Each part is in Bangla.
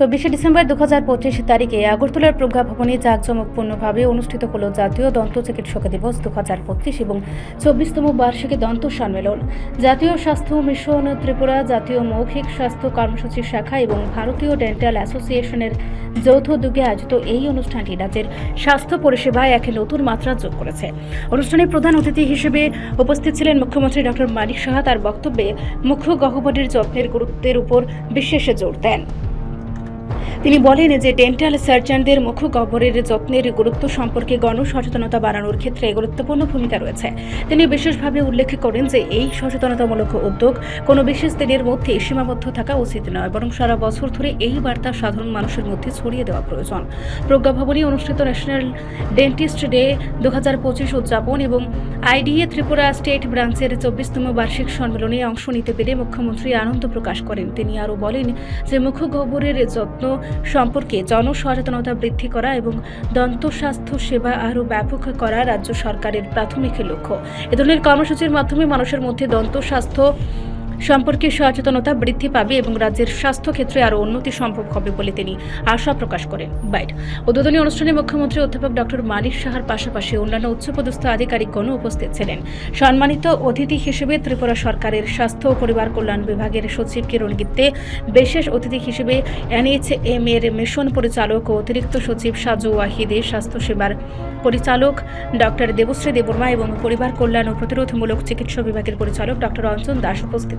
চব্বিশে ডিসেম্বর দু হাজার পঁচিশ তারিখে আগরতলার প্রজ্ঞা ভবনে জাঁকজমকপূর্ণভাবে অনুষ্ঠিত হল জাতীয় দন্ত চিকিৎসক দিবস দু হাজার পঁচিশ এবং চব্বিশতম বার্ষিকী দন্ত সম্মেলন। জাতীয় স্বাস্থ্য মিশন ত্রিপুরা জাতীয় মৌখিক স্বাস্থ্য কর্মসূচি শাখা এবং ভারতীয় ডেন্টাল অ্যাসোসিয়েশনের যৌথ উদ্যোগে আয়োজিত এই অনুষ্ঠানটি রাজ্যের স্বাস্থ্য পরিষেবায় এক নতুন মাত্রা যোগ করেছে। অনুষ্ঠানে প্রধান অতিথি হিসেবে উপস্থিত ছিলেন মুখ্যমন্ত্রী ডক্টর মানিক সাহা। তার বক্তব্যে মুখ্য গহ্বরের যত্নের গুরুত্বের উপর বিশেষ জোর দেন। তিনি বলেন যে ডেন্টাল সার্জনদের মুখ গহ্বরের যত্নের গুরুত্ব সম্পর্কে গণসচেতনতা বাড়ানোর ক্ষেত্রে গুরুত্বপূর্ণ ভূমিকা রয়েছে। তিনি বিশেষভাবে উল্লেখ করেন যে এই সচেতনতামূলক উদ্যোগ কোনো বিশেষ দিনের মধ্যে সীমাবদ্ধ থাকা উচিত নয়, বরং সারা বছর ধরে এই বার্তা সাধারণ মানুষের মধ্যে ছড়িয়ে দেওয়া প্রয়োজন। প্রজ্ঞা ভবনে অনুষ্ঠিত ন্যাশনাল ডেন্টিস্ট ডে দু হাজার পঁচিশ উদযাপন এবং আইডিএ ত্রিপুরা স্টেট ব্রাঞ্চের চব্বিশতম বার্ষিক সম্মেলনে অংশ নিতে পেরে মুখ্যমন্ত্রী আনন্দ প্রকাশ করেন। তিনি আরও বলেন যে মুখ গহ্বরের যত্ন সম্পর্কে জনসচেতনতা বৃদ্ধি করা এবং দন্ত স্বাস্থ্য সেবা আরও ব্যাপক করা রাজ্য সরকারের প্রাথমিক লক্ষ্য। এ ধরনের কর্মসূচির মাধ্যমে মানুষের মধ্যে দন্ত স্বাস্থ্য সম্পর্কে সচেতনতা বৃদ্ধি পাবে এবং রাজ্যের স্বাস্থ্য ক্ষেত্রে আরও উন্নতি সম্ভব হবে বলে তিনি আশা প্রকাশ করেন। বাইট। উদ্বোধনী অনুষ্ঠানে মুখ্যমন্ত্রী অধ্যাপক ডক্টর মানিক সাহার পাশাপাশি অন্যান্য উচ্চপদস্থ আধিকারিকগণও উপস্থিত ছিলেন। সম্মানিত অতিথি হিসেবে ত্রিপুরা সরকারের স্বাস্থ্য ও পরিবার কল্যাণ বিভাগের সচিব কিরণ গিত্তে, বিশেষ অতিথি হিসেবে এনএইচএম এর মিশন পরিচালক ও অতিরিক্ত সচিব সাজু ওয়াহিদে স্বাস্থ্যসেবার পরিচালক ডক্টর দেবশ্রী দেবর্মা এবং পরিবার কল্যাণ ও প্রতিরোধমূলক চিকিৎসা বিভাগের পরিচালক ডক্টর অঞ্জন দাস উপস্থিত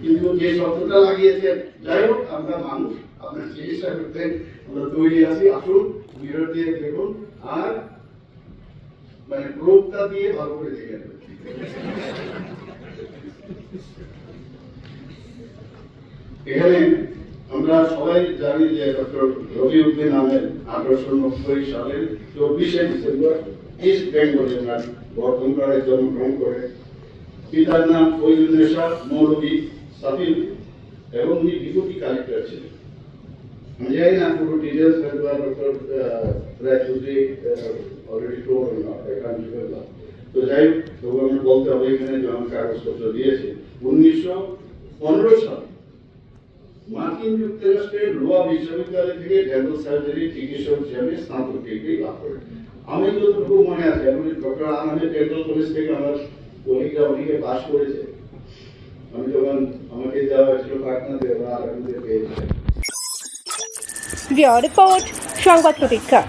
কিন্তু যে শব্দটা লাগিয়েছেন, যাই হোক, আমরা মানুষ, আপনার চিকিৎসা করতে আমরা তৈরি আছি। আসুন বিরোধ দিয়ে দেখুন, আর মানে প্রোপটা দিয়ে ভালো করে দেখে এখানে আমরা সবাই জানি যে ডক্টর রবি উদ্দিন আহমেদ আঠারোশো নব্বই সালের চব্বিশে ডিসেম্বর ইস্ট বেঙ্গলে ওনার বর্ধমানে জন্মগ্রহণ করে পিতার নাম ফৈজুন্নেশা মৌলভী সাফিল এবং উনি বিভূতি কালেক্টর ছিলেন আমি জানি না, পুরো ডিটেলস হয়তো ডক্টর রায়চৌধুরী অলরেডি টোল এখানে তো যাই হোক আমি বলতে হবে, এখানে যে আমার কাগজপত্র দিয়েছে, উনিশশো পনেরো সাল মার্কিন যুক্তরাষ্ট্রের লোয়া বিশ্ববিদ্যালয় থেকে ডেন্টাল সার্জারি চিকিৎসক হিসেবে স্নাতক ডিগ্রি লাভ করেন। আমি যতটুকু মনে আছে আমি ডক্টর আহমেদ ডেন্টাল কলেজ থেকে আমার কলিগরা অনেকে পাশ করেছে আমি যখন আমাকে দেওয়া হয়েছিল পাটনাতে রিপোর্ট সংবাদ প্রতীক্ষা।